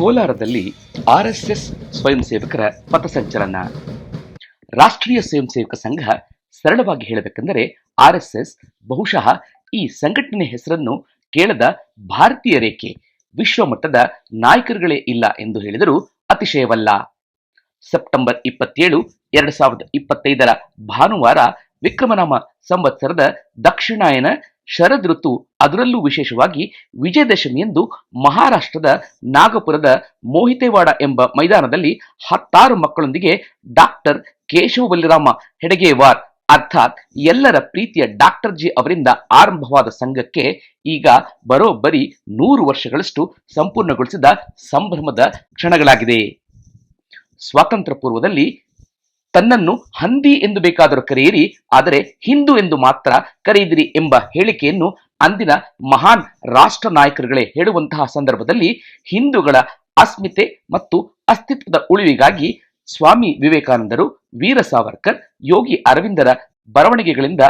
ನಂತರದಲ್ಲಿ ಆರ್ಎಸ್ಎಸ್ ಸ್ವಯಂ ಸೇವಕರ ಪಥಸಂಚಲನ ರಾಷ್ಟ್ರೀಯ ಸ್ವಯಂ ಸೇವಕ ಸಂಘ ಸರಳವಾಗಿ ಹೇಳಬೇಕೆಂದರೆ ಆರ್ಎಸ್ಎಸ್ ಬಹುಶಃ ಈ ಸಂಘಟನೆ ಹೆಸರನ್ನು ಕೇಳದ ಭಾರತೀಯ ರೇಖೆ ವಿಶ್ವಮಟ್ಟದ ನಾಯಕರುಗಳೇ ಇಲ್ಲ ಎಂದು ಹೇಳಿದರೂ ಅತಿಶಯವಲ್ಲ. ಸೆಪ್ಟೆಂಬರ್ ಇಪ್ಪತ್ತೇಳು, ಎರಡ್ ಸಾವಿರದ ಇಪ್ಪತ್ತೈದರ ಭಾನುವಾರ ವಿಕ್ರಮನಾಮ ಸಂವತ್ಸರದ ದಕ್ಷಿಣಾಯನ ಶರದ್ ಋತು ಅದರಲ್ಲೂ ವಿಶೇಷವಾಗಿ ವಿಜಯದಶಮಿಯಂದು ಮಹಾರಾಷ್ಟ್ರದ ನಾಗಪುರದ ಮೋಹಿತೇವಾಡ ಎಂಬ ಮೈದಾನದಲ್ಲಿ ಹತ್ತಾರು ಮಕ್ಕಳೊಂದಿಗೆ ಡಾಕ್ಟರ್ ಕೇಶವ ಬಲಿರಾಮ ಹೆಡಗೇವಾರ್ ಅರ್ಥಾತ್ ಎಲ್ಲರ ಪ್ರೀತಿಯ ಡಾಕ್ಟರ್ ಜಿ ಅವರಿಂದ ಆರಂಭವಾದ ಸಂಘಕ್ಕೆ ಈಗ ಬರೋಬ್ಬರಿ ನೂರು ವರ್ಷಗಳಷ್ಟು ಸಂಪೂರ್ಣಗೊಳಿಸಿದ ಸಂಭ್ರಮದ ಕ್ಷಣಗಳಾಗಿದೆ ಸ್ವಾತಂತ್ರ್ಯ ಪೂರ್ವದಲ್ಲಿ ತನ್ನನ್ನು ಹಂದಿ ಎಂದು ಬೇಕಾದರೂ ಕರೆಯಿರಿ, ಆದರೆ ಹಿಂದೂ ಎಂದು ಮಾತ್ರ ಕರೆಯಿದಿರಿ ಎಂಬ ಹೇಳಿಕೆಯನ್ನು ಅಂದಿನ ಮಹಾನ್ ರಾಷ್ಟ್ರ ನಾಯಕರುಗಳೇ ಹೇಳುವಂತಹ ಸಂದರ್ಭದಲ್ಲಿ ಹಿಂದೂಗಳ ಅಸ್ಮಿತೆ ಮತ್ತು ಅಸ್ತಿತ್ವದ ಉಳಿವಿಗಾಗಿ ಸ್ವಾಮಿ ವಿವೇಕಾನಂದರು ವೀರ ಸಾವರ್ಕರ್ ಯೋಗಿ ಅರವಿಂದರ ಬರವಣಿಗೆಗಳಿಂದ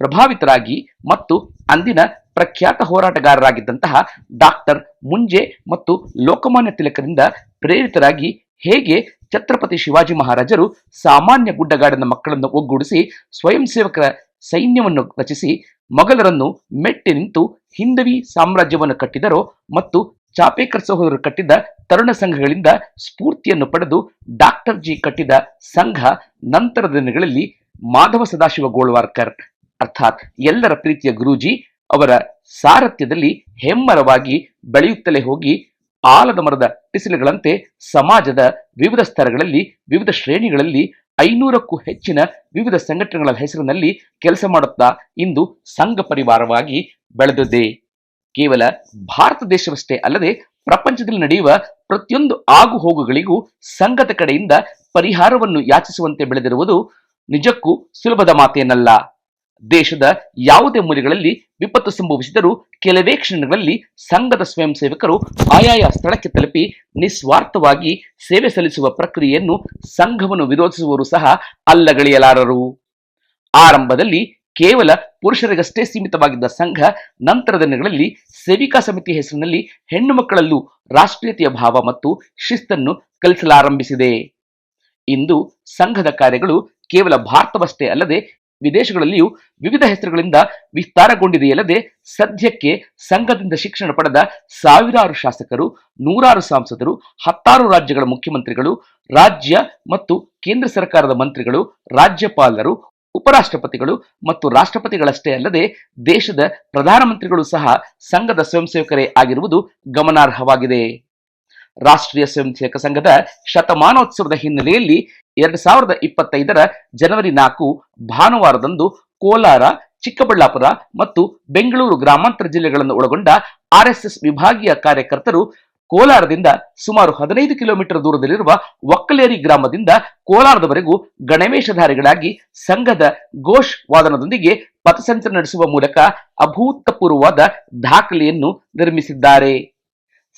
ಪ್ರಭಾವಿತರಾಗಿ ಮತ್ತು ಅಂದಿನ ಪ್ರಖ್ಯಾತ ಹೋರಾಟಗಾರರಾಗಿದ್ದಂತಹ ಡಾಕ್ಟರ್ ಮುಂಜೆ ಮತ್ತು ಲೋಕಮಾನ್ಯ ತಿಲಕರಿಂದ ಪ್ರೇರಿತರಾಗಿ ಹೇಗೆ ಛತ್ರಪತಿ ಶಿವಾಜಿ ಮಹಾರಾಜರು ಸಾಮಾನ್ಯ ಗುಡ್ಡಗಾಡಿನ ಮಕ್ಕಳನ್ನು ಒಗ್ಗೂಡಿಸಿ ಸ್ವಯಂ ಸೇವಕರ ಸೈನ್ಯವನ್ನು ರಚಿಸಿ ಮೊಘಲರನ್ನು ಮೆಟ್ಟಿ ನಿಂತು ಹಿಂದವಿ ಸಾಮ್ರಾಜ್ಯವನ್ನು ಕಟ್ಟಿದರು ಮತ್ತು ಚಾಪೇಕರ್ ಸಹೋದರರು ಕಟ್ಟಿದ ತರುಣ ಸಂಘಗಳಿಂದ ಸ್ಫೂರ್ತಿಯನ್ನು ಪಡೆದು ಡಾಕ್ಟರ್ ಜಿ ಕಟ್ಟಿದ ಸಂಘ ನಂತರದ ದಿನಗಳಲ್ಲಿ ಮಾಧವ ಸದಾಶಿವ ಗೋಳ್ವಾರ್ಕರ್ ಅರ್ಥಾತ್ ಎಲ್ಲರ ಪ್ರೀತಿಯ ಗುರೂಜಿ ಅವರ ಸಾರಥ್ಯದಲ್ಲಿ ಹೆಮ್ಮರವಾಗಿ ಬೆಳೆಯುತ್ತಲೇ ಹೋಗಿ ಆಲದ ಮರದ ಟಿಸಿಲುಗಳಂತೆ ಸಮಾಜದ ವಿವಿಧ ಸ್ತರಗಳಲ್ಲಿ, ವಿವಿಧ ಶ್ರೇಣಿಗಳಲ್ಲಿ, ಐನೂರಕ್ಕೂ ಹೆಚ್ಚಿನ ವಿವಿಧ ಸಂಘಟನೆಗಳ ಹೆಸರಿನಲ್ಲಿ ಕೆಲಸ ಮಾಡುತ್ತಾ ಇಂದು ಸಂಘ ಪರಿವಾರವಾಗಿ ಬೆಳೆದಿದೆ. ಕೇವಲ ಭಾರತ ದೇಶವಷ್ಟೇ ಅಲ್ಲದೆ ಪ್ರಪಂಚದಲ್ಲಿ ನಡೆಯುವ ಪ್ರತಿಯೊಂದು ಆಗು ಹೋಗುಗಳಿಗೂ ಸಂಘದ ಕಡೆಯಿಂದ ಪರಿಹಾರವನ್ನು ಯಾಚಿಸುವಂತೆ ಬೆಳೆದಿರುವುದು ನಿಜಕ್ಕೂ ಸುಲಭದ ಮಾತೇನಲ್ಲ. ದೇಶದ ಯಾವುದೇ ಮೂಲೆಗಳಲ್ಲಿ ವಿಪತ್ತು ಸಂಭವಿಸಿದರೂ ಕೆಲವೇ ಕ್ಷಣಗಳಲ್ಲಿ ಸಂಘದ ಸ್ವಯಂ ಸೇವಕರು ಆಯಾಯ ಸ್ಥಳಕ್ಕೆ ತಲುಪಿ ನಿಸ್ವಾರ್ಥವಾಗಿ ಸೇವೆ ಸಲ್ಲಿಸುವ ಪ್ರಕ್ರಿಯೆಯನ್ನು ಸಂಘವನ್ನು ವಿರೋಧಿಸುವವರು ಸಹ ಅಲ್ಲಗಳೆಯಲಾರರು. ಆರಂಭದಲ್ಲಿ ಕೇವಲ ಪುರುಷರಿಗಷ್ಟೇ ಸೀಮಿತವಾಗಿದ್ದ ಸಂಘ ನಂತರದ ದಿನಗಳಲ್ಲಿ ಸೇವಿಕಾ ಸಮಿತಿ ಹೆಸರಿನಲ್ಲಿ ಹೆಣ್ಣು ಮಕ್ಕಳಲ್ಲೂ ರಾಷ್ಟ್ರೀಯತೆಯ ಭಾವ ಮತ್ತು ಶಿಸ್ತನ್ನು ಕಲಿಸಲಾರಂಭಿಸಿದೆ. ಇಂದು ಸಂಘದ ಕಾರ್ಯಗಳು ಕೇವಲ ಭಾರತವಷ್ಟೇ ಅಲ್ಲದೆ ವಿದೇಶಗಳಲ್ಲಿಯೂ ವಿವಿಧ ಹೆಸರುಗಳಿಂದ ವಿಸ್ತಾರಗೊಂಡಿದೆಯಲ್ಲದೆ ಸದ್ಯಕ್ಕೆ ಸಂಘದಿಂದ ಶಿಕ್ಷಣ ಪಡೆದ ಸಾವಿರಾರು ಶಾಸಕರು, ನೂರಾರು ಸಂಸದರು, ಹತ್ತಾರು ರಾಜ್ಯಗಳ ಮುಖ್ಯಮಂತ್ರಿಗಳು, ರಾಜ್ಯ ಮತ್ತು ಕೇಂದ್ರ ಸರ್ಕಾರದ ಮಂತ್ರಿಗಳು, ರಾಜ್ಯಪಾಲರು, ಉಪರಾಷ್ಟ್ರಪತಿಗಳು ಮತ್ತು ರಾಷ್ಟ್ರಪತಿಗಳಷ್ಟೇ ಅಲ್ಲದೆ ದೇಶದ ಪ್ರಧಾನಮಂತ್ರಿಗಳು ಸಹ ಸಂಘದ ಸ್ವಯಂ ಸೇವಕರೇ ಆಗಿರುವುದು ಗಮನಾರ್ಹವಾಗಿದೆ. ರಾಷ್ಟ್ರೀಯ ಸ್ವಯಂಸೇವಕ ಸಂಘದ ಶತಮಾನೋತ್ಸವದ ಹಿನ್ನೆಲೆಯಲ್ಲಿ ಎರಡ್ ಸಾವಿರದ ಇಪ್ಪತ್ತೈದರ ಜನವರಿ ನಾಲ್ಕು ಭಾನುವಾರದಂದು ಕೋಲಾರ, ಚಿಕ್ಕಬಳ್ಳಾಪುರ ಮತ್ತು ಬೆಂಗಳೂರು ಗ್ರಾಮಾಂತರ ಜಿಲ್ಲೆಗಳನ್ನು ಒಳಗೊಂಡ ಆರ್ಎಸ್ಎಸ್ ವಿಭಾಗೀಯ ಕಾರ್ಯಕರ್ತರು ಕೋಲಾರದಿಂದ ಸುಮಾರು ಹದಿನೈದು ಕಿಲೋಮೀಟರ್ ದೂರದಲ್ಲಿರುವ ಒಕ್ಕಲೇರಿ ಗ್ರಾಮದಿಂದ ಕೋಲಾರದವರೆಗೂ ಗಣವೇಶಧಾರಿಗಳಾಗಿ ಸಂಘದ ಘೋಷ್ ವಾದನದೊಂದಿಗೆ ಪಥಸಂಚಲನ ನಡೆಸುವ ಮೂಲಕ ಅಭೂತಪೂರ್ವವಾದ ದಾಖಲೆಯನ್ನು ನಿರ್ಮಿಸಿದ್ದಾರೆ.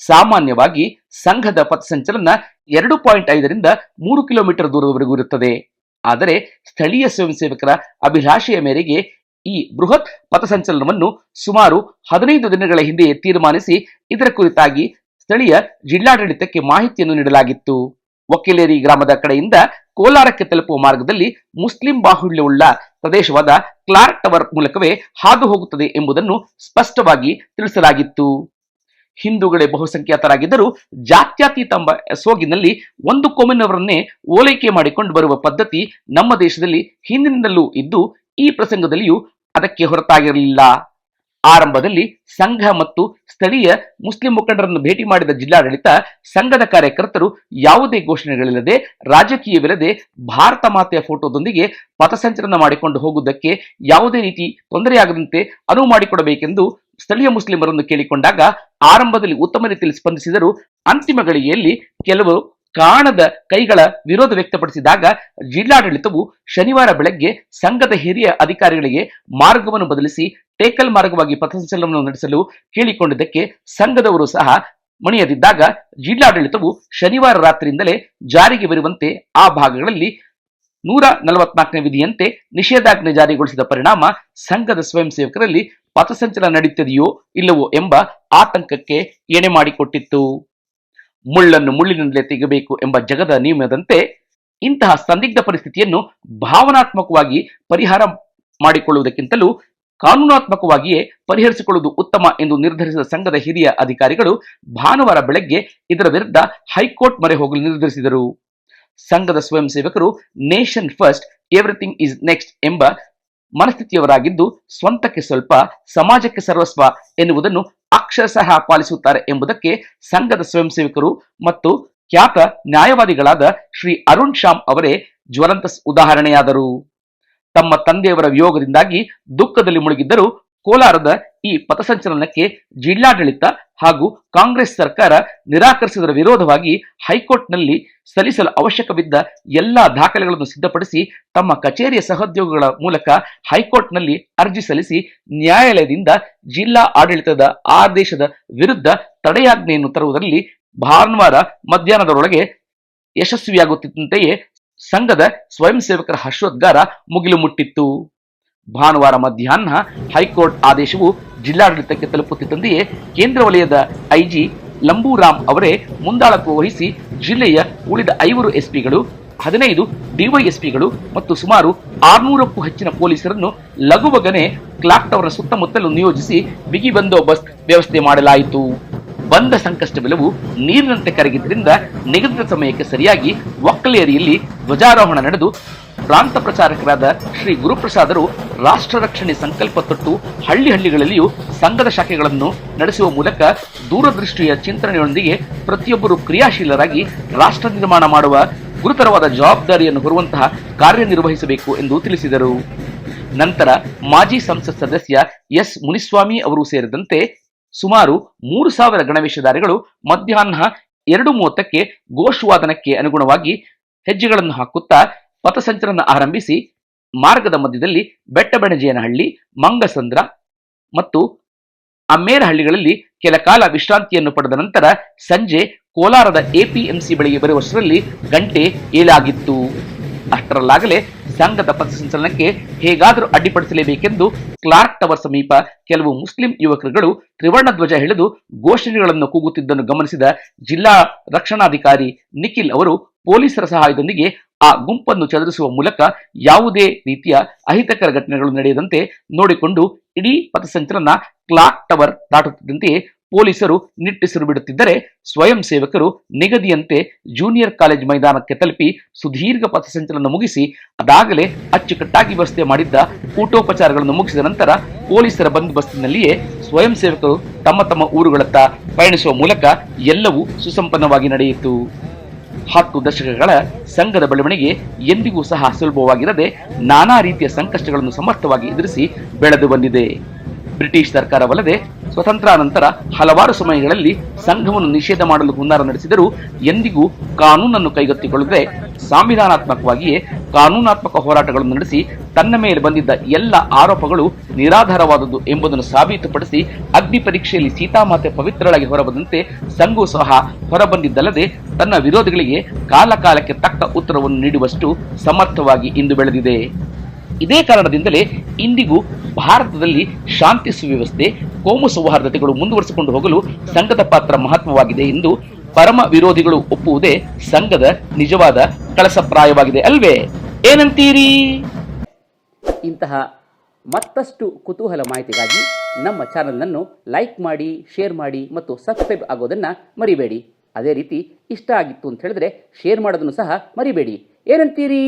ಸಾಮಾನ್ಯವಾಗಿ ಸಂಘದ ಪಥಸಂಚಲನ ಎರಡು ಪಾಯಿಂಟ್ ಐದರಿಂದ ಮೂರು ಕಿಲೋಮೀಟರ್ ದೂರದವರೆಗೂ ಇರುತ್ತದೆ. ಆದರೆ ಸ್ಥಳೀಯ ಸ್ವಯಂ ಸೇವಕರ ಅಭಿಲಾಷೆಯ ಮೇರೆಗೆ ಈ ಬೃಹತ್ ಪಥಸಂಚಲನವನ್ನು ಸುಮಾರು ಹದಿನೈದು ದಿನಗಳ ಹಿಂದೆಯೇ ತೀರ್ಮಾನಿಸಿ ಇದರ ಕುರಿತಾಗಿ ಸ್ಥಳೀಯ ಜಿಲ್ಲಾಡಳಿತಕ್ಕೆ ಮಾಹಿತಿಯನ್ನು ನೀಡಲಾಗಿತ್ತು. ವಕೀಲೇರಿ ಗ್ರಾಮದ ಕಡೆಯಿಂದ ಕೋಲಾರಕ್ಕೆ ತಲುಪುವ ಮಾರ್ಗದಲ್ಲಿ ಮುಸ್ಲಿಂ ಬಾಹುಳ್ಯವುಳ್ಳ ಪ್ರದೇಶವಾದ ಕ್ಲಾರ್ಕ್ ಟವರ್ ಮೂಲಕವೇ ಹಾದು ಹೋಗುತ್ತದೆ ಎಂಬುದನ್ನು ಸ್ಪಷ್ಟವಾಗಿ ತಿಳಿಸಲಾಗಿತ್ತು. ಹಿಂದೂಗಳೇ ಬಹುಸಂಖ್ಯಾತರಾಗಿದ್ದರೂ ಜಾತ್ಯತೀತ ಎಂಬ ಸೋಗಿನಲ್ಲಿ ಒಂದು ಕೋಮಿನವರನ್ನೇ ಓಲೈಕೆ ಮಾಡಿಕೊಂಡು ಬರುವ ಪದ್ಧತಿ ನಮ್ಮ ದೇಶದಲ್ಲಿ ಹಿಂದಿನಿಂದಲೂ ಇದ್ದು, ಈ ಪ್ರಸಂಗದಲ್ಲಿಯೂ ಅದಕ್ಕೆ ಹೊರತಾಗಿರಲಿಲ್ಲ. ಆರಂಭದಲ್ಲಿ ಸಂಘ ಮತ್ತು ಸ್ಥಳೀಯ ಮುಸ್ಲಿಂ ಮುಖಂಡರನ್ನು ಭೇಟಿ ಮಾಡಿದ ಜಿಲ್ಲಾಡಳಿತ ಸಂಘದ ಕಾರ್ಯಕರ್ತರು ಯಾವುದೇ ಘೋಷಣೆಗಳಿಲ್ಲದೆ, ರಾಜಕೀಯವಿಲ್ಲದೆ ಭಾರತ ಮಾತೆಯ ಫೋಟೋದೊಂದಿಗೆ ಪಥಸಂಚಲನ ಮಾಡಿಕೊಂಡು ಹೋಗುವುದಕ್ಕೆ ಯಾವುದೇ ರೀತಿ ತೊಂದರೆಯಾಗದಂತೆ ಅನುವು ಮಾಡಿಕೊಡಬೇಕೆಂದು ಸ್ಥಳೀಯ ಮುಸ್ಲಿಮರನ್ನು ಕೇಳಿಕೊಂಡಾಗ ಆರಂಭದಲ್ಲಿ ಉತ್ತಮ ರೀತಿಯಲ್ಲಿ ಸ್ಪಂದಿಸಿದರು ಅಂತಿಮ ಗಳಿಗೆಯಲ್ಲಿ ಕೆಲವು ಕಾಣದ ಕೈಗಳ ವಿರೋಧ ವ್ಯಕ್ತಪಡಿಸಿದಾಗ ಜಿಲ್ಲಾಡಳಿತವು ಶನಿವಾರ ಬೆಳಗ್ಗೆ ಸಂಘದ ಹಿರಿಯ ಅಧಿಕಾರಿಗಳಿಗೆ ಮಾರ್ಗವನ್ನು ಬದಲಿಸಿ ಟೇಕಲ್ ಮಾರ್ಗವಾಗಿ ಪಥಸಂಚಲನವನ್ನು ನಡೆಸಲು ಕೇಳಿಕೊಂಡಿದ್ದಕ್ಕೆ ಸಂಘದವರು ಸಹ ಮಣಿಯದಿದ್ದಾಗ ಜಿಲ್ಲಾಡಳಿತವು ಶನಿವಾರ ರಾತ್ರಿಯಿಂದಲೇ ಜಾರಿಗೆ ಬರುವಂತೆ ಆ ಭಾಗಗಳಲ್ಲಿ ನೂರ ನಲವತ್ನಾಲ್ಕನೇ ವಿಧಿಯಂತೆ ನಿಷೇಧಾಜ್ಞೆ ಜಾರಿಗೊಳಿಸಿದ ಪರಿಣಾಮ ಸಂಘದ ಸ್ವಯಂ ಸೇವಕರಲ್ಲಿ ಪಥಸಂಚಲನ ನಡೆಯುತ್ತದೆಯೋ ಇಲ್ಲವೋ ಎಂಬ ಆತಂಕಕ್ಕೆ ಎಣೆ ಮಾಡಿಕೊಟ್ಟಿತ್ತು. ಮುಳ್ಳನ್ನು ಮುಳ್ಳಿನಿಂದಲೇ ತೆಗೆಯಬೇಕು ಎಂಬ ಜಗದ ನಿಯಮದಂತೆ ಇಂತಹ ಸಂದಿಗ್ಧ ಪರಿಸ್ಥಿತಿಯನ್ನು ಭಾವನಾತ್ಮಕವಾಗಿ ಪರಿಹಾರ ಮಾಡಿಕೊಳ್ಳುವುದಕ್ಕಿಂತಲೂ ಕಾನೂನಾತ್ಮಕವಾಗಿಯೇ ಪರಿಹರಿಸಿಕೊಳ್ಳುವುದು ಉತ್ತಮ ಎಂದು ನಿರ್ಧರಿಸಿದ ಸಂಘದ ಹಿರಿಯ ಅಧಿಕಾರಿಗಳು ಭಾನುವಾರ ಬೆಳಗ್ಗೆ ಇದರ ವಿರುದ್ಧ ಹೈಕೋರ್ಟ್ ಮೊರೆ ಹೋಗಲು ನಿರ್ಧರಿಸಿದರು. ಸಂಘದ ಸ್ವಯಂ ಸೇವಕರು nation first everything is next ಎಂಬ ಮನಸ್ಥಿತಿಯವರಾಗಿದ್ದು, ಸ್ವಂತಕ್ಕೆ ಸ್ವಲ್ಪ, ಸಮಾಜಕ್ಕೆ ಸರ್ವಸ್ವ ಎನ್ನುವುದನ್ನು ಅಕ್ಷರಶಃ ಪಾಲಿಸುತ್ತಾರೆ ಎಂಬುದಕ್ಕೆ ಸಂಘದ ಸ್ವಯಂ ಸೇವಕರು ಮತ್ತು ಖ್ಯಾತ ನ್ಯಾಯವಾದಿಗಳಾದ ಶ್ರೀ ಅರುಣ್ ಶ್ಯಾಮ್ ಅವರೇ ಜ್ವಲಂತ ಉದಾಹರಣೆಯಾದರು. ತಮ್ಮ ತಂದೆಯವರ ವಿಯೋಗದಿಂದಾಗಿ ದುಃಖದಲ್ಲಿ ಮುಳುಗಿದ್ದರು ಕೋಲಾರದ ಈ ಪಥಸಂಚಲನಕ್ಕೆ ಜಿಲ್ಲಾಡಳಿತ ಹಾಗೂ ಕಾಂಗ್ರೆಸ್ ಸರ್ಕಾರ ನಿರಾಕರಿಸಿದರ ವಿರೋಧವಾಗಿ ಹೈಕೋರ್ಟ್ನಲ್ಲಿ ಸಲ್ಲಿಸಲು ಅವಶ್ಯಕವಿದ್ದ ಎಲ್ಲಾ ದಾಖಲೆಗಳನ್ನು ಸಿದ್ಧಪಡಿಸಿ ತಮ್ಮ ಕಚೇರಿಯ ಸಹೋದ್ಯೋಗಿಗಳ ಮೂಲಕ ಹೈಕೋರ್ಟ್ನಲ್ಲಿ ಅರ್ಜಿ ಸಲ್ಲಿಸಿ ನ್ಯಾಯಾಲಯದಿಂದ ಜಿಲ್ಲಾ ಆಡಳಿತದ ಆದೇಶದ ವಿರುದ್ಧ ತಡೆಯಾಜ್ಞೆಯನ್ನು ತರುವುದರಲ್ಲಿ ಭಾನುವಾರ ಮಧ್ಯಾಹ್ನದೊಳಗೆ ಯಶಸ್ವಿಯಾಗುತ್ತಿದ್ದಂತೆಯೇ ಸಂಘದ ಸ್ವಯಂ ಸೇವಕರ ಹರ್ಷೋದ್ಗಾರ ಮುಗಿಲು ಮುಟ್ಟಿತ್ತು. ಭಾನುವಾರ ಮಧ್ಯಾಹ್ನ ಹೈಕೋರ್ಟ್ ಆದೇಶವು ಜಿಲ್ಲಾಡಳಿತಕ್ಕೆ ತಲುಪುತ್ತಿದ್ದಂತೆಯೇ ಕೇಂದ್ರ ವಲಯದ ಐಜಿ ಲಂಬೂರಾಮ್ ಅವರೇ ಮುಂದಾಳತ್ವ ವಹಿಸಿ ಜಿಲ್ಲೆಯ ಉಳಿದ ಐವರು ಎಸ್ಪಿಗಳು, ಹದಿನೈದು ಡಿವೈಎಸ್ಪಿಗಳು ಮತ್ತು ಸುಮಾರು ಆರ್ನೂರಕ್ಕೂ ಹೆಚ್ಚಿನ ಪೊಲೀಸರನ್ನು ಲಘುವಗನೆ ಕ್ಲಾಕ್ ಟವರ್ನ ಸುತ್ತಮುತ್ತಲು ನಿಯೋಜಿಸಿ ಬಿಗಿ ಬಂದೋಬಸ್ತ್ ವ್ಯವಸ್ಥೆ ಮಾಡಲಾಯಿತು. ಬಂದ ಸಂಕಷ್ಟವೆಲ್ಲವೂ ನೀರಿನಂತೆ ಕರಗಿದ್ದರಿಂದ ನಿಗದಿತ ಸಮಯಕ್ಕೆ ಸರಿಯಾಗಿ ಒಕ್ಕಲೇರಿಯಲ್ಲಿ ಧ್ವಜಾರೋಹಣ ನಡೆದು ಪ್ರಾಂತ ಪ್ರಚಾರಕರಾದ ಶ್ರೀ ಗುರುಪ್ರಸಾದರು ರಾಷ್ಟ್ರ ರಕ್ಷಣೆ ಸಂಕಲ್ಪ ತೊಟ್ಟು ಹಳ್ಳಿ ಹಳ್ಳಿಗಳಲ್ಲಿಯೂ ಸಂಘದ ಶಾಖೆಗಳನ್ನು ನಡೆಸುವ ಮೂಲಕ ದೂರದೃಷ್ಟಿಯ ಚಿಂತನೆಯೊಂದಿಗೆ ಪ್ರತಿಯೊಬ್ಬರು ಕ್ರಿಯಾಶೀಲರಾಗಿ ರಾಷ್ಟ್ರ ನಿರ್ಮಾಣ ಮಾಡುವ ಗುರುತರವಾದ ಜವಾಬ್ದಾರಿಯನ್ನು ಹೊರುವಂತಹ ಕಾರ್ಯನಿರ್ವಹಿಸಬೇಕು ಎಂದು ತಿಳಿಸಿದರು. ನಂತರ ಮಾಜಿ ಸಂಸತ್ ಸದಸ್ಯ ಎಸ್ ಮುನಿಸ್ವಾಮಿ ಅವರು ಸೇರಿದಂತೆ ಸುಮಾರು ಮೂರು ಸಾವಿರ ಗಣವೇಶಧಾರಿಗಳು ಮಧ್ಯಾಹ್ನ ಎರಡು ಮೂವತ್ತಕ್ಕೆ ಘೋಷವಾದನಕ್ಕೆ ಅನುಗುಣವಾಗಿ ಹೆಜ್ಜೆಗಳನ್ನು ಹಾಕುತ್ತಾ ಪಥಸಂಚಲನ ಆರಂಭಿಸಿ ಮಾರ್ಗದ ಮಧ್ಯದಲ್ಲಿ ಬೆಟ್ಟಬೆಣಜೇನಹಳ್ಳಿ ಮಂಗಸಂದ್ರ ಮತ್ತು ಅಮ್ಮೇರಹಳ್ಳಿಗಳಲ್ಲಿ ಕೆಲ ಕಾಲ ವಿಶ್ರಾಂತಿಯನ್ನು ಪಡೆದ ನಂತರ ಸಂಜೆ ಕೋಲಾರದ ಎಪಿಎಂಸಿ ಬಳಿಗೆ ಬರುವಷ್ಟರಲ್ಲಿ ಗಂಟೆ ಏಲಾಗಿತ್ತು ಅಷ್ಟರಲ್ಲಾಗಲೇ ಸಂಘದ ಪಥಸಂಚಲನಕ್ಕೆ ಹೇಗಾದರೂ ಅಡ್ಡಿಪಡಿಸಲೇಬೇಕೆಂದು ಕ್ಲಾರ್ಕ್ ಟವರ್ ಸಮೀಪ ಕೆಲವು ಮುಸ್ಲಿಂ ಯುವಕರುಗಳು ತ್ರಿವರ್ಣ ಧ್ವಜ ಹಿಡಿದು ಘೋಷಣೆಗಳನ್ನು ಕೂಗುತ್ತಿದ್ದನ್ನು ಗಮನಿಸಿದ ಜಿಲ್ಲಾ ರಕ್ಷಣಾಧಿಕಾರಿ ನಿಖಿಲ್ ಅವರು ಪೊಲೀಸರ ಸಹಾಯದೊಂದಿಗೆ ಆ ಗುಂಪನ್ನು ಚದುರಿಸುವ ಮೂಲಕ ಯಾವುದೇ ರೀತಿಯ ಅಹಿತಕರ ಘಟನೆಗಳು ನಡೆಯದಂತೆ ನೋಡಿಕೊಂಡು ಇಡೀ ಪಥಸಂಚಲನ ಕ್ಲಾಕ್ ಟವರ್ ದಾಟುತ್ತಿದ್ದಂತೆಯೇ ಪೊಲೀಸರು ನಿಟ್ಟಿಸಿರು ಬಿಡುತ್ತಿದ್ದರೆ ಸ್ವಯಂ ಸೇವಕರು ನಿಗದಿಯಂತೆ ಜೂನಿಯರ್ ಕಾಲೇಜ್ ಮೈದಾನಕ್ಕೆ ತಲುಪಿ ಸುದೀರ್ಘ ಪಥಸಂಚಲನ ಮುಗಿಸಿ ಅದಾಗಲೇ ಅಚ್ಚುಕಟ್ಟಾಗಿ ವ್ಯವಸ್ಥೆ ಮಾಡಿದ್ದ ಊಟೋಪಚಾರಗಳನ್ನು ಮುಗಿಸಿದ ನಂತರ ಪೊಲೀಸರ ಬಂದೋಬಸ್ತಿನಲ್ಲಿಯೇ ಸ್ವಯಂ ಸೇವಕರು ತಮ್ಮ ತಮ್ಮ ಊರುಗಳತ್ತ ಪಯಣಿಸುವ ಮೂಲಕ ಎಲ್ಲವೂ ಸುಸಂಪನ್ನವಾಗಿ ನಡೆಯಿತು. ಹತ್ತು ದಶಕಗಳ ಸಂಘದ ಬೆಳವಣಿಗೆ ಎಂದಿಗೂ ಸಹ ಸುಲಭವಾಗಿರದೆ ನಾನಾ ರೀತಿಯ ಸಂಕಷ್ಟಗಳನ್ನು ಸಮರ್ಥವಾಗಿ ಎದುರಿಸಿ ಬೆಳೆದು ಬಂದಿದೆ. ಬ್ರಿಟಿಷ್ ಸರ್ಕಾರವಲ್ಲದೆ ಸ್ವತಂತ್ರಾನಂತರ ಹಲವಾರು ಸಮಯಗಳಲ್ಲಿ ಸಂಘವನ್ನು ನಿಷೇಧ ಮಾಡಲು ಹುನ್ನಾರ ನಡೆಸಿದರೂ ಎಂದಿಗೂ ಕಾನೂನನ್ನು ಕೈಗೆತ್ತಿಕೊಳ್ಳದೆ ಸಾಂವಿಧಾನಾತ್ಮಕವಾಗಿಯೇ ಕಾನೂನಾತ್ಮಕ ಹೋರಾಟಗಳನ್ನು ನಡೆಸಿ ತನ್ನ ಮೇಲೆ ಬಂದಿದ್ದ ಎಲ್ಲ ಆರೋಪಗಳು ನಿರಾಧಾರವಾದದ್ದು ಎಂಬುದನ್ನು ಸಾಬೀತುಪಡಿಸಿ ಅಗ್ನಿ ಪರೀಕ್ಷೆಯಲ್ಲಿ ಸೀತಾಮಾತೆ ಪವಿತ್ರಳಾಗಿ ಹೊರಬಂದಂತೆ ಸಂಘವು ಸಹ ಹೊರಬಂದಿದ್ದಲ್ಲದೆ ತನ್ನ ವಿರೋಧಿಗಳಿಗೆ ಕಾಲಕಾಲಕ್ಕೆ ತಕ್ಕ ಉತ್ತರವನ್ನು ನೀಡುವಷ್ಟು ಸಮರ್ಥವಾಗಿ ಇಂದು ಬೆಳೆದಿದೆ. ಇದೇ ಕಾರಣದಿಂದಲೇ ಇಂದಿಗೂ ಭಾರತದಲ್ಲಿ ಶಾಂತಿ ಸುವ್ಯವಸ್ಥೆ, ಕೋಮು ಸೌಹಾರ್ದತೆಗಳು ಮುಂದುವರಿಸಿಕೊಂಡು ಹೋಗಲು ಸಂಘದ ಪಾತ್ರ ಮಹತ್ವವಾಗಿದೆ ಎಂದು ಪರಮ ವಿರೋಧಿಗಳು ಒಪ್ಪುವುದೇ ಸಂಘದ ನಿಜವಾದ ಕಳಸಪ್ರಾಯವಾಗಿದೆ ಅಲ್ವೇ? ಏನಂತೀರಿ? ಇಂತಹ ಮತ್ತಷ್ಟು ಕುತೂಹಲ ಮಾಹಿತಿಗಾಗಿ ನಮ್ಮ ಚಾನಲನ್ನು ಲೈಕ್ ಮಾಡಿ, ಶೇರ್ ಮಾಡಿ ಮತ್ತು ಸಬ್ಸ್ಕ್ರೈಬ್ ಆಗೋದನ್ನು ಮರಿಬೇಡಿ. ಅದೇ ರೀತಿ ಇಷ್ಟ ಆಗಿತ್ತು ಅಂತ ಹೇಳಿದ್ರೆ ಶೇರ್ ಮಾಡೋದನ್ನು ಸಹ ಮರಿಬೇಡಿ. ಏನಂತೀರಿ?